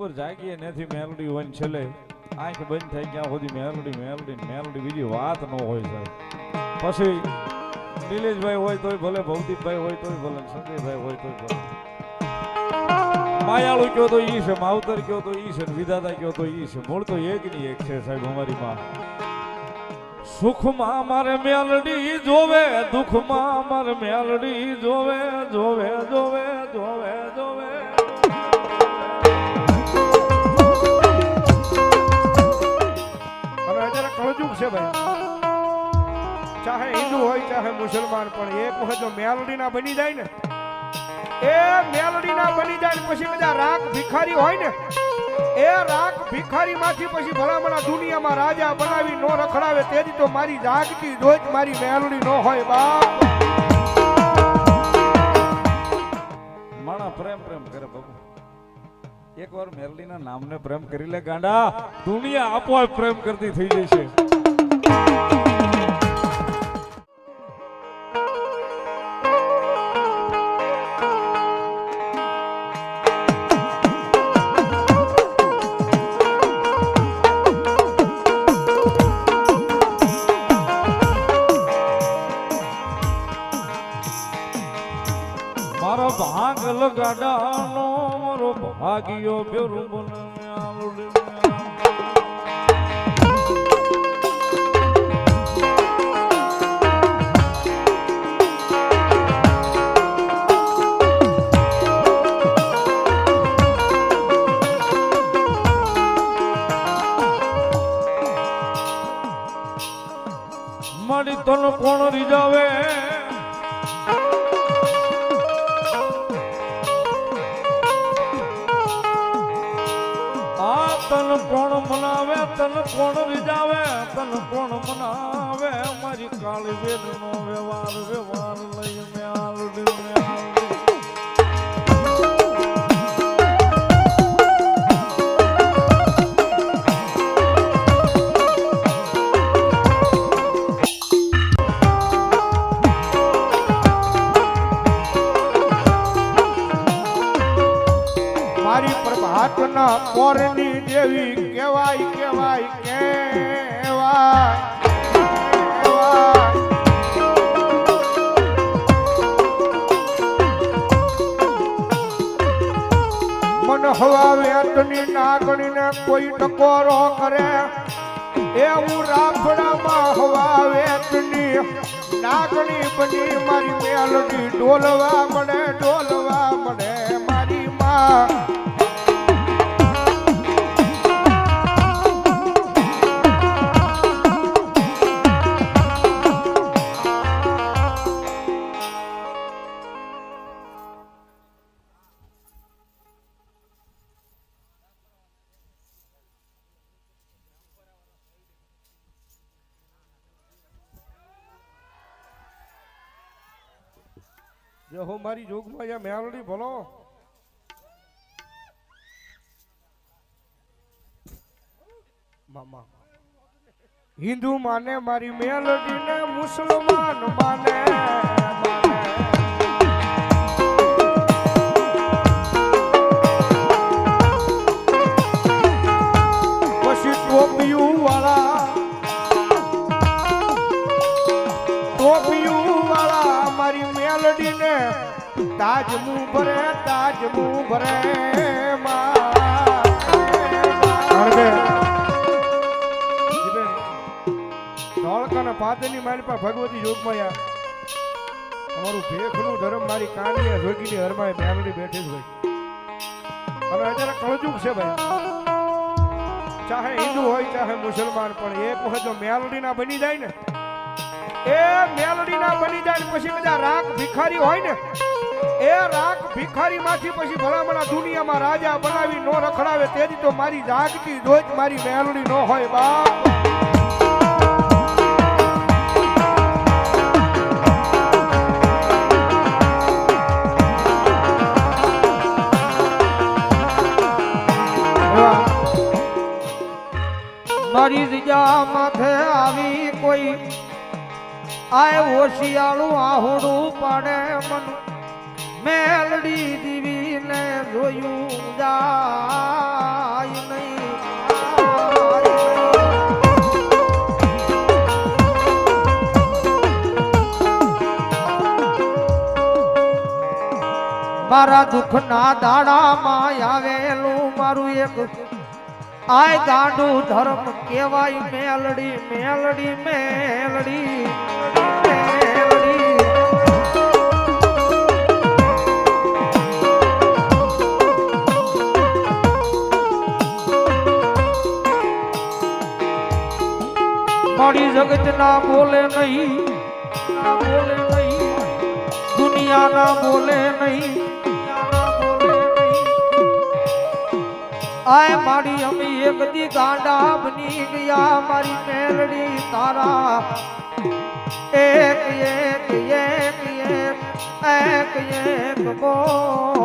બપોર જાગીએ નથી મેલડી હોય છેલ્લે આંખ બંધ થઈ ગયા સુધી મેલડી મેલડી મેલડી બીજી વાત ન હોય સાહેબ. પછી નીલેશભાઈ હોય તોય ભલે, ભૌતિકભાઈ હોય તોય ભલે, સંજયભાઈ હોય તોય ભલે. માયાળુ કયો તો ઈ છે, માવતર કયો તો ઈ છે વિધાતા કયો તો ઈ છે. મૂળ તો એક ની એક છે સાહેબ અમારી માં સુખમાં મારે મેલડી જોવે, દુઃખમાં મારે મેલડી જોવે જોવે જોવે જોવે જોવે. કળજુગ છે ભાઈ. ચાહે હિન્દુ હોય, ચાહે મુસલમાન, પણ એક વખત જો મેલડીના બની જાય ને, એ મેલડીના બની જાય ને પછી બધા રાગ ભિખારી હોય ને, એ રાગ ભિખારી માંથી પછી ભલામણા દુનિયામાં રાજા બનાવી નો રખડાવે તેથી તો મારી જાગતી જોઈ મારી મેલડી નો હોય, બાપ. માણા પ્રેમ પ્રેમ કરે બાબુ એકવાર મેરલીના નામને પ્રેમ કરી લે, ગાંડા. દુનિયા આપોઆપ પ્રેમ કરતી થઈ જશે. મારો ભાગ લગાડા ભાગ્યો બેરું આલુડી મારી તન કોણ રીજાવે મનાવે મારી કાળી વેદ નો કેવાય કેવાય કેવાય હવા વેતની નાગણીને કોઈ ટકોરો કરે. એવું રાફડામાં હવા વેતની નાગણી બની મારી મેલડી ડોલવા મળે ડોલવા મળે મારી માં. જો હું મારી જોગમાં યા મેલડી બોલો મામા હિન્દુ માને મારી મેલડી ને મુસલમાન માને માને. તાજ મું ભરે તાજ મું ભરે ધોળકાના પાદરની મારી પાસે ભગવતી યોગમાયા અમારું ભેખનું ધર્મ મારી કાંડીએ જોગીની હરમાએ મેલડી બેઠી જ હોય. અને અત્યારે કળજુગ છે ભાઈ. ચાહે હિન્દુ હોય ચાહે મુસલમાન પણ એક વખત જો મેલડીના બની જાય ને એ મેલડીના બની જાય ને પછી બધા રાગ ભિખારી હોય ને એ રાખ ભિખારી માંથી પછી ભલામણા દુનિયામાં રાજા બનાવી નો રખડાવે તેથી તો મારી જાગતી જોઈ મારી મેલડી નો હોય, બાપ. મારી રીજા માથે આવી કોઈ, આય હોશિયાળું આહોડું પાડે મન. મેલડી દીવીને જોયું જાય નહીં. મારા દુઃખના દાડામાં આવેલું મારું એક આય ગાંડું ધર્મ કેવાય મેલડી મેલડી મેલડી. ના બોલે નહીં બોલે નહીં દુનિયા ના બોલે નહીં આય મારી અમી એક દી ગાંડા બની ગયા મારી મેલડી તારા એક એક એક એક એક એક બોલે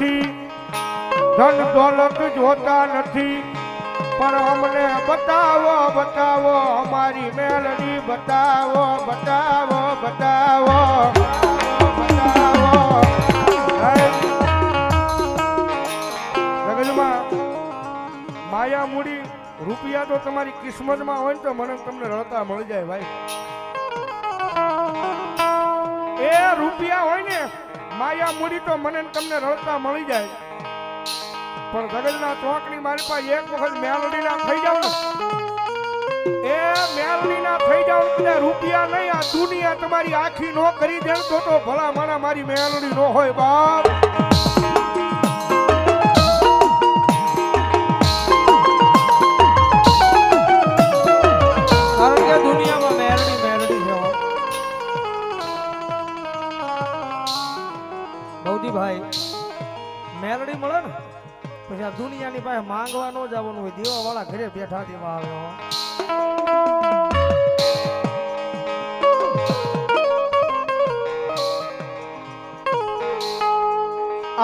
નથી, ધન દોલત જોતા નથી, પણ અમને બતાવો બતાવો, અમારી મેલડી બતાવો બતાવો બતાવો માયા મૂડી, રૂપિયા તો તમારી કિસ્મતમાં હોય ને તો મને તમને રડતા મળી જાય, ભાઈ. એ રૂપિયા હોય ને માયા મૂડી તો મને ને તમને રડતા મળી જાય. પણ ગગનના ચોકની મારી પાસે એક વખત મેલડીના થઈ જાવ એ એ મેલડીના થઈ જાવ ને રૂપિયા નહીં, આ દુનિયા તમારી આખી નો કરી દે તો તો ભલા મારા મારી મેલડી નો હોય બાપ. પછી આ દુનિયાની પાસે માંગવા ન જવાનું હોય દેવા વાળા ઘરે બેઠા દેવા આવ્યો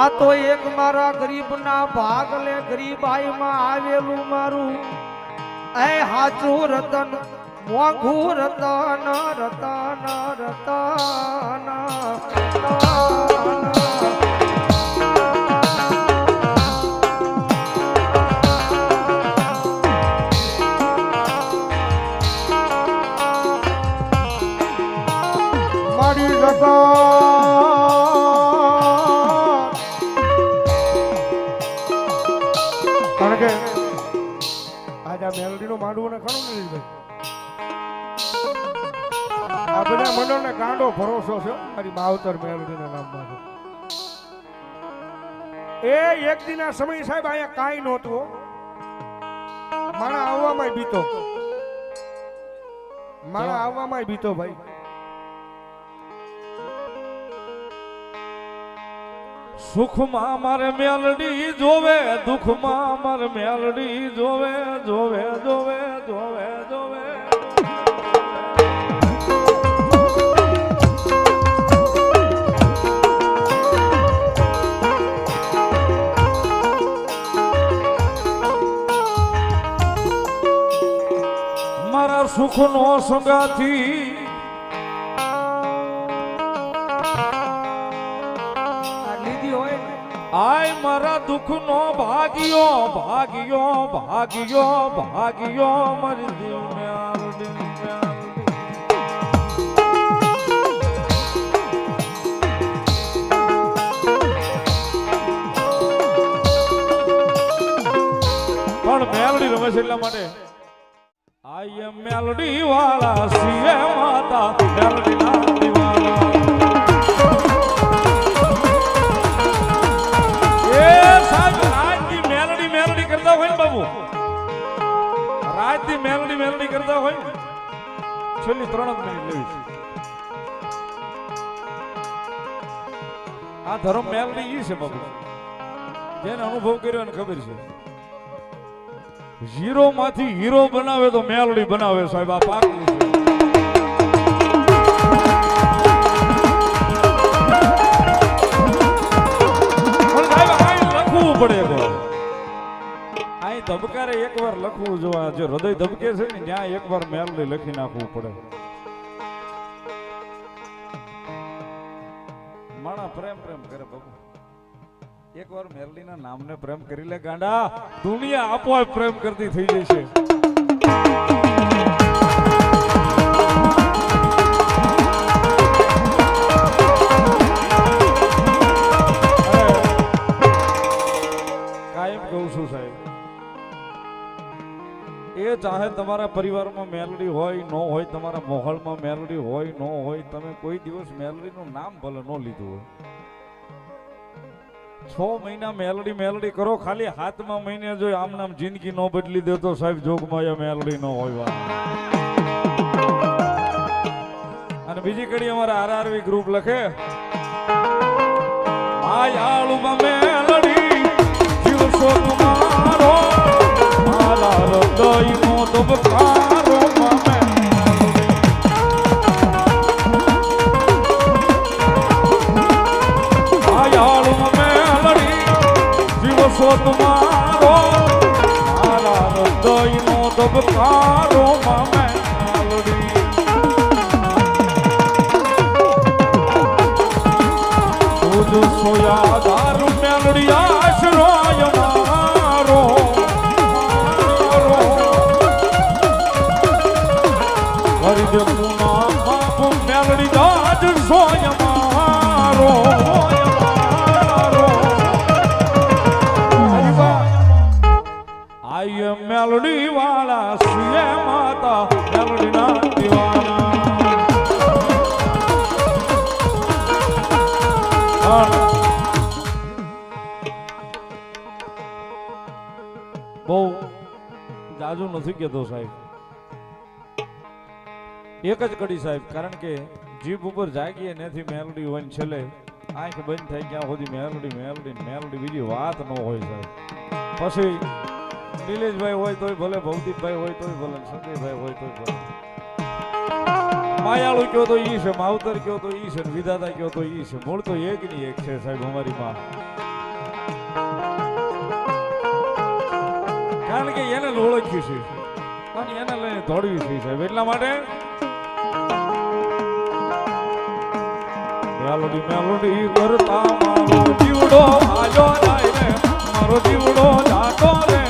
આ તો એક મારા ગરીબના ભાગલે ગરીબાઈમાં આવેલું મારું. એ હાચું રતન, મોઘું રતન રતન રતન. જગત કારણ કે આજ આ મેલડીનું માંડવું ને ખરું ને ભાઈ. આ બધા મનોને ગાંડો ભરોસો છે મારી માવતર મેલડીના નામમાં છે. એ એક દિના સમય સાહેબ અહીંયા કાંઈ નહોતું. માણા આવવામાં બીતો. માણા આવવામાં બીતો ભાઈ. સુખમાં મારે મેલડી જોવે, દુઃખમાં મારે મેલડી જોવે જોવે જોવે જોવે જોવે. મારા સુખનો સંગાથી મારા દુઃખનો ભાગ્યો ભાગ્યો ભાગ્યો ભાગ્યો, મારી મેલડી પણ મેલડી રમે છે એટલા માટે. આઈ એમ મેલડી રાજની મેલડી મેલડી કરતા હોય છેલ્લી ત્રણ જ મિનિટ લેવી છે. આ ધર્મ મેલડી ઈ છે બાબુ જેને અનુભવ કર્યો એને ખબર છે. હીરો માંથી હીરો બનાવે તો મેલડી બનાવે સાહેબ, આ પાકું ધબકારે એકવાર લખવું જો જે હૃદય ધબકે છે ને, ત્યાં એકવાર મેલડી લખી નાખવું પડે. પ્રેમ પ્રેમ કરે બાબુ એકવાર મેરલીના નામને પ્રેમ કરી લે ગાંડા. દુનિયા આપોઆપ પ્રેમ કરતી થઈ જશે. ચાહે તમારા પરિવારમાં મેલડી હોય, ન હોય, તમારા મોહળમાં મેલડી હોય, ન હોય, તમે કોઈ દિવસ મેલડીનું નામ ભલે ન લીધું હોય. છ મહિના મેલડી મેલડી કરો, ખાલી હાથમાં મહિને જો આમ નામ જિંદગી ન બદલી દે સાહેબ જોગમાં એ મેલડી ન હોય અને બીજી કડી અમારા આરઆરવી ગ્રુપ લખે માયાળુમાં મેલડી મારા હૃદયનો જીવશો તમારો મારા હૃદયનો ધબકારો મેલડી વાળા સુએ માતા મેલડી ના દીવાના બહુ જાજુ નથી કહેતો સાહેબ. એક જ કડી સાહેબ, કારણ કે જીભ ઉપર જાગીએ નથી મેલડી હોય ને છેલ્લે આંખ બંધ થઈ ગયા સુધી મેલડી મેલડી મેલડી, બીજી વાત ન હોય સાહેબ. પછી નીલેશભાઈ હોય તોય ભલે ભવદીપભાઈ હોય તોય ભલે, સંજયભાઈ હોય તોય ભલે. માયાળુ કયો તો ઈ છે, માવતર કયો તો ઈ છે વિધાતા કયો તો ઈ છે. મૂળ તો એક ની એક છે સાહેબ અમારી માં. કારણ કે એને ઓળખ્યું છે. અને એને લઈને દોડવી છે સાહેબ. એટલા માટે મેલોડી મેલડી કરતા મારો જીવડો આજો જાય રે મારો જીવડો જાતો રે.